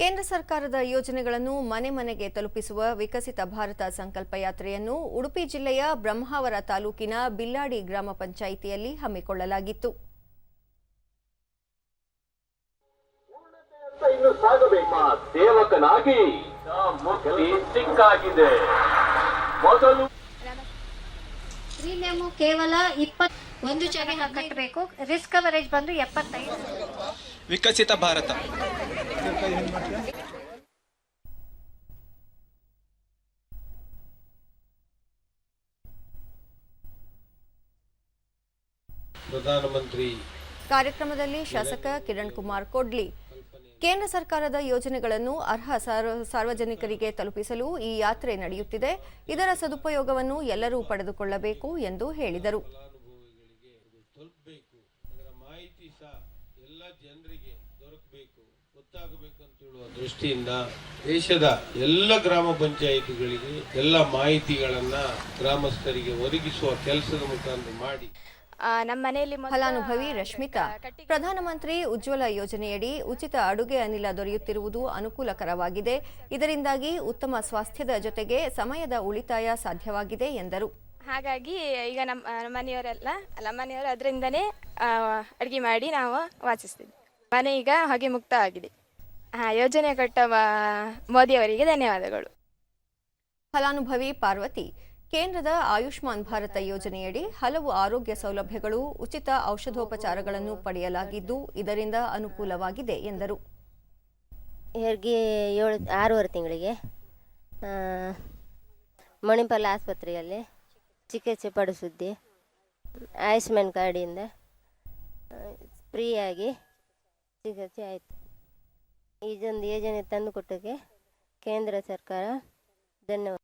ಕೇಂದ್ರ ಸರ್ಕಾರದ ಯೋಜನೆಗಳನ್ನು ಮನೆ ಮನೆಗೆ ತಲುಪಿಸುವ ವಿಕಸಿತ ಭಾರತ ಸಂಕಲ್ಪ ಯಾತ್ರೆಯನ್ನು ಉಡುಪಿ ಜಿಲ್ಲೆಯ ಬ್ರಹ್ಮಾವರ ತಾಲೂಕಿನ ಬಿಲ್ಲಾಡಿ ಗ್ರಾಮ ಪಂಚಾಯಿತಿಯಲ್ಲಿ ಹಮ್ಮಿಕೊಳ್ಳಲಾಗಿತ್ತು. ಪ್ರೀಮಿಯಮ್ ಕೇವಲ ಇಪ್ಪತ್ ಒಂದು ಜಾಗ ಕಟ್ಟಬೇಕು ರಿಸ್ಕ್ ಕವರೇಜ್ ಬಂದು ಎಪ್ಪತ್ತೈದು. ವಿಕಸಿತ ಭಾರತ. ಪ್ರಧಾನಮಂತ್ರಿ ಕಾರ್ಯಕ್ರಮದಲ್ಲಿ ಶಾಸಕ ಕಿರಣ್ ಕುಮಾರ್ ಕೊಡ್ಲಿ. ಕೇಂದ್ರ ಸರ್ಕಾರದ ಯೋಜನೆಗಳನ್ನು ಅರ್ಹ ಸಾರ್ವ- ಸಾರ್ವಜನಿಕರಿಗೆ ತಲುಪಿಸಲು ಈ ಯಾತ್ರೆ ನಡೆಯುತ್ತಿದೆ. ಇದರ ಸದುಪಯೋಗವನ್ನು ಎಲ್ಲರೂ ಪಡೆದುಕೊಳ್ಳಬೇಕು ಎಂದು ಹೇಳಿದರು. ದೃಷ್ಟಿಯಿಂದ ದೇಶದ ಎಲ್ಲ ಗ್ರಾಮ ಪಂಚಾಯಿತಿಗಳಿಗೆ ಎಲ್ಲ ಮಾಹಿತಿಗಳನ್ನ ಗ್ರಾಮಸ್ಥರಿಗೆ ಒದಗಿಸುವ ಕೆಲಸದ ಮುಖಾಂತರ ಮಾಡಿ. ನಮ್ಮ ಮನೆಯಲ್ಲಿ ಫಲಾನುಭವಿ ರಶ್ಮಿತಾ ಪ್ರಧಾನಮಂತ್ರಿ ಉಜ್ವಲ ಯೋಜನೆಯಡಿ ಉಚಿತ ಅಡುಗೆ ಅನಿಲ ದೊರೆಯುತ್ತಿರುವುದು ಅನುಕೂಲಕರವಾಗಿದೆ. ಇದರಿಂದಾಗಿ ಉತ್ತಮ ಸ್ವಾಸ್ಥ್ಯದ ಜೊತೆಗೆ ಸಮಯದ ಉಳಿತಾಯ ಸಾಧ್ಯವಾಗಿದೆ ಎಂದರು. ಹಾಗಾಗಿ ಈಗ ನಮ್ಮ ನಮ್ಮ ಮನೆಯವರೆಲ್ಲ ಅಲ್ಲ ಮನೆಯವರು ಅದರಿಂದನೇ ಅಡುಗೆ ಮಾಡಿ ನಾವು ವಾಚಿಸ್ತೀವಿ ಮನೆ ಈಗ ಹೊಗೆ ಮುಕ್ತ ಆಗಿದೆ. ಹಾ ಯೋಜನೆ ಕೊಟ್ಟ ಮೋದಿಯವರಿಗೆ ಧನ್ಯವಾದಗಳು. ಫಲಾನುಭವಿ ಪಾರ್ವತಿ ಕೇಂದ್ರದ ಆಯುಷ್ಮಾನ್ ಭಾರತ ಯೋಜನೆಯಡಿ ಹಲವು ಆರೋಗ್ಯ ಸೌಲಭ್ಯಗಳು, ಉಚಿತ ಔಷಧೋಪಚಾರಗಳನ್ನು ಪಡೆಯಲಾಗಿದ್ದು ಇದರಿಂದ ಅನುಕೂಲವಾಗಿದೆ, ಎಂದರು. ಇವರಿಗೆ ಏಳು, ಆರೂವರೆ ತಿಂಗಳಿಗೆ ಮಣಿಪಾಲ ಆಸ್ಪತ್ರೆಯಲ್ಲಿ ಚಿಕಿತ್ಸೆ ಪಡಿಸಿದ್ದೆ. ಆಯುಷ್ಮಾನ್ ಕಾರ್ಡಿಂದ ಫ್ರೀಯಾಗಿ ಚಿಕಿತ್ಸೆ ಆಯಿತು. ಇದೊಂದು ಯೋಜನೆ ತಂದು ಕೊಟ್ಟಕ್ಕೆ ಕೇಂದ್ರ ಸರ್ಕಾರ ಧನ್ಯವಾದ.